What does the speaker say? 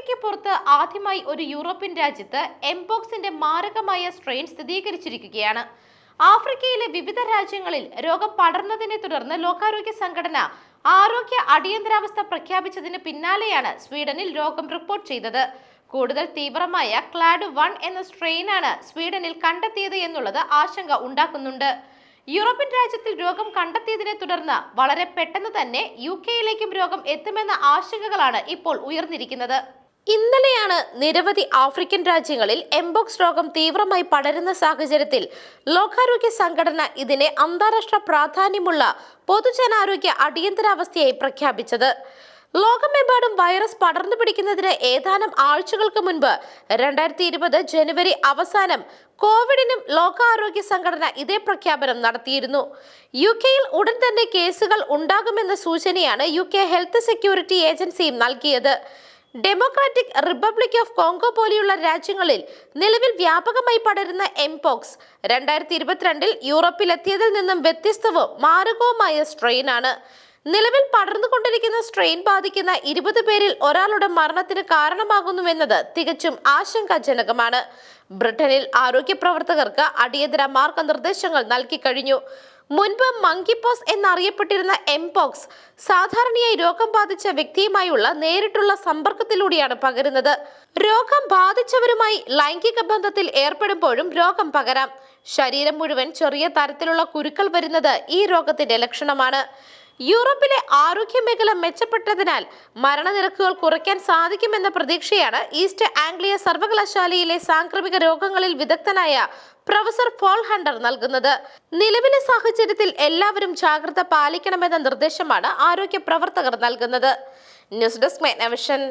ആഫ്രിക്കയ്ക്ക് പുറത്ത് ആദ്യമായി ഒരു യൂറോപ്യൻ രാജ്യത്ത് എംപോക്സിന്റെ മാരകമായ സ്ട്രെയിൻ സ്ഥിരീകരിച്ചിരിക്കുകയാണ്. ആഫ്രിക്കയിലെ വിവിധ രാജ്യങ്ങളിൽ രോഗം പടർന്നതിനെ തുടർന്ന് ലോകാരോഗ്യ സംഘടന ആരോഗ്യ അടിയന്തരാവസ്ഥ പ്രഖ്യാപിച്ചതിന് പിന്നാലെയാണ് സ്വീഡനിൽ രോഗം റിപ്പോർട്ട് ചെയ്തത്. കൂടുതൽ തീവ്രമായ ക്ലാഡ് വൺ എന്ന സ്ട്രെയിനാണ് സ്വീഡനിൽ കണ്ടെത്തിയത് എന്നുള്ളത് ആശങ്ക ഉണ്ടാക്കുന്നുണ്ട്. യൂറോപ്യൻ രാജ്യത്തിൽ രോഗം കണ്ടെത്തിയതിനെ തുടർന്ന് വളരെ പെട്ടെന്ന് തന്നെ യു കെയിലേക്കും രോഗം എത്തുമെന്ന ആശങ്കകളാണ് ഇപ്പോൾ ഉയർന്നിരിക്കുന്നത്. ഇന്നലെയാണ് നിരവധി ആഫ്രിക്കൻ രാജ്യങ്ങളിൽ എംബോക്സ് രോഗം തീവ്രമായി പടരുന്ന സാഹചര്യത്തിൽ ലോകാരോഗ്യ സംഘടന ഇതിനെ അന്താരാഷ്ട്ര പ്രാധാന്യമുള്ള പൊതുജനാരോഗ്യ അടിയന്തരാവസ്ഥയായി പ്രഖ്യാപിച്ചത്. ലോകമെമ്പാടും വൈറസ് പടർന്നു പിടിക്കുന്നതിന് ഏതാനും ആഴ്ചകൾക്ക് മുൻപ് രണ്ടായിരത്തി ഇരുപത് ജനുവരി അവസാനം കോവിഡിനും ലോകാരോഗ്യ സംഘടന ഇതേ പ്രഖ്യാപനം നടത്തിയിരുന്നു. യു കെയിൽ ഉടൻ തന്നെ കേസുകൾ ഉണ്ടാകുമെന്ന സൂചനയാണ് യു കെ ഹെൽത്ത് സെക്യൂരിറ്റി ഏജൻസിയും നൽകിയത്. ഡെമോക്രാറ്റിക് റിപ്പബ്ലിക് ഓഫ് കോങ്കോ പോലെയുള്ള രാജ്യങ്ങളിൽ നിലവിൽ വ്യാപകമായി പടരുന്ന എംപോക്സ് രണ്ടായിരത്തി ഇരുപത്തിരണ്ടിൽ യൂറോപ്പിലെത്തിയതിൽ നിന്നും വ്യത്യസ്തവും മാരകവുമായ സ്ട്രെയിനാണ് നിലവിൽ പടർന്നുകൊണ്ടിരിക്കുന്ന സ്ട്രെയിൻ ബാധിക്കുന്ന ഇരുപത് പേരിൽ ഒരാളുടെ മരണത്തിന് കാരണമാകുന്നുവെന്നത് തികച്ചും ആശങ്കാജനകമാണ്. ബ്രിട്ടനിൽ ആരോഗ്യ പ്രവർത്തകർക്ക് അടിയന്തര മാർഗനിർദ്ദേശങ്ങൾ നൽകി കഴിഞ്ഞു. മുൻപ് മങ്കിപോസ് എന്നറിയപ്പെട്ടിരുന്ന എംപോക്സ് സാധാരണയായി രോഗം ബാധിച്ച വ്യക്തിയുമായുള്ള നേരിട്ടുള്ള സമ്പർക്കത്തിലൂടെയാണ് പകരുന്നത്. രോഗം ബാധിച്ചവരുമായി ലൈംഗിക ബന്ധത്തിൽ ഏർപ്പെടുമ്പോഴും രോഗം പകരാം. ശരീരം മുഴുവൻ ചെറിയ തരത്തിലുള്ള കുരുക്കൾ വരുന്നത് ഈ രോഗത്തിന്റെ ലക്ഷണമാണ്. യൂറോപ്പിലെ ആരോഗ്യ മേഖല മെച്ചപ്പെട്ടതിനാൽ മരണനിരക്കുകൾ കുറയ്ക്കാൻ സാധിക്കുമെന്ന പ്രതീക്ഷയാണ് ഈസ്റ്റ് ആംഗ്ലിയ സർവകലാശാലയിലെ സാംക്രമിക രോഗങ്ങളിൽ വിദഗ്ധനായ പ്രൊഫസർ പോൾ ഹണ്ടർ നൽകുന്നത്. നിലവിലെ സാഹചര്യത്തിൽ എല്ലാവരും ജാഗ്രത പാലിക്കണമെന്ന നിർദ്ദേശമാണ് ആരോഗ്യ പ്രവർത്തകർ നൽകുന്നത്. News desk മെഗ്നവിഷൻ